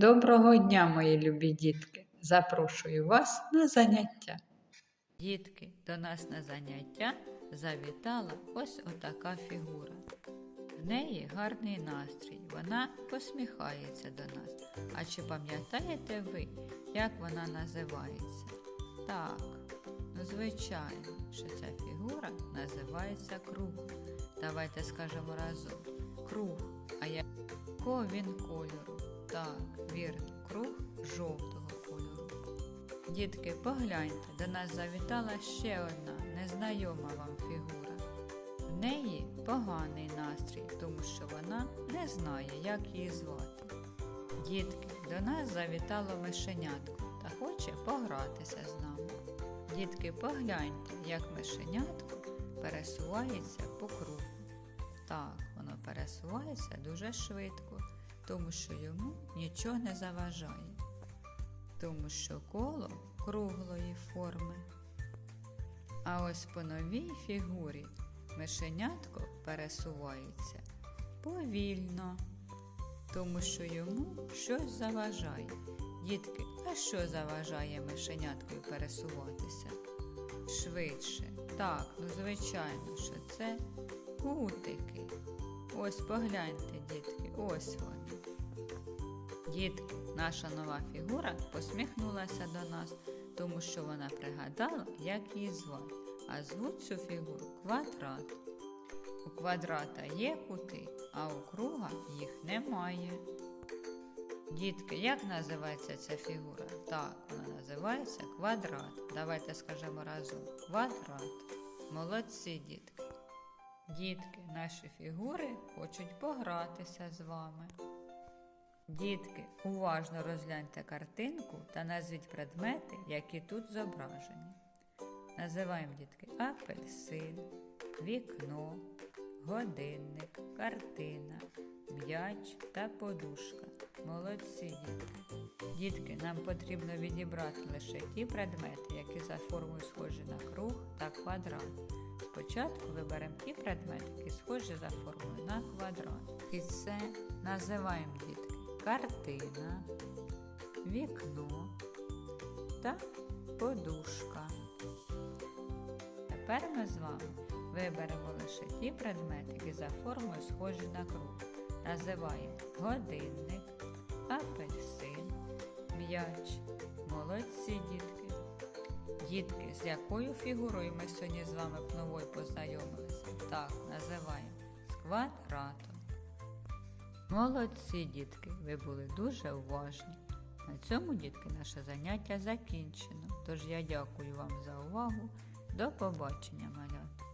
Доброго дня, мої любі дітки! Запрошую вас на заняття. Дітки, до нас на заняття завітала ось отака фігура. В неї гарний настрій, вона посміхається до нас. А чи пам'ятаєте ви, як вона називається? Так, ну звичайно, що ця фігура називається круг. Давайте скажемо разом. Круг. А якого він кольору? Так, вірно, круг жовтого кольору. Дітки, погляньте, до нас завітала ще одна незнайома вам фігура. В неї поганий настрій, тому що вона не знає, як її звати. Дітки, до нас завітало мишенятко та хоче погратися з нами. Дітки, погляньте, як мишенятко пересувається по кругу. Так, воно пересувається дуже швидко, тому що йому нічого не заважає тому що коло круглої форми. А ось по новій фігурі мишенятко пересувається повільно, тому що йому щось заважає. Дітки, а що заважає мишеняткою пересуватися? Швидше. Так, ну звичайно, що це кутики. Ось погляньте, дітки, ось вони. Дітки, наша нова фігура посміхнулася до нас, тому що вона пригадала, як її звати. А звуть цю фігуру квадрат. У квадрата є кути, а у круга їх немає. Дітки, як називається ця фігура? Так, вона називається квадрат. Давайте скажемо разом квадрат. Молодці, дітки. Дітки, наші фігури хочуть погратися з вами. Дітки, уважно розгляньте картинку та назвіть предмети, які тут зображені. Називаємо дітки апельсин, вікно, годинник, картина, м'яч та подушка. Молодці дітки. Дітки, нам потрібно відібрати лише ті предмети, які за формою схожі на круг та квадрат. Спочатку виберемо ті предмети, які схожі за формою на квадрат. І це називаємо дітки картина, вікно та подушка. Тепер ми з вами виберемо лише ті предмети, які за формою схожі на круг. Називаємо годинник, апельсин, м'яч. Молодці дітки. Дітки, з якою фігурою ми сьогодні з вами новою познайомилися? Так, називаємо з квадратом. Молодці, дітки, ви були дуже уважні. На цьому, дітки, наше заняття закінчено. Тож я дякую вам за увагу. До побачення, малята!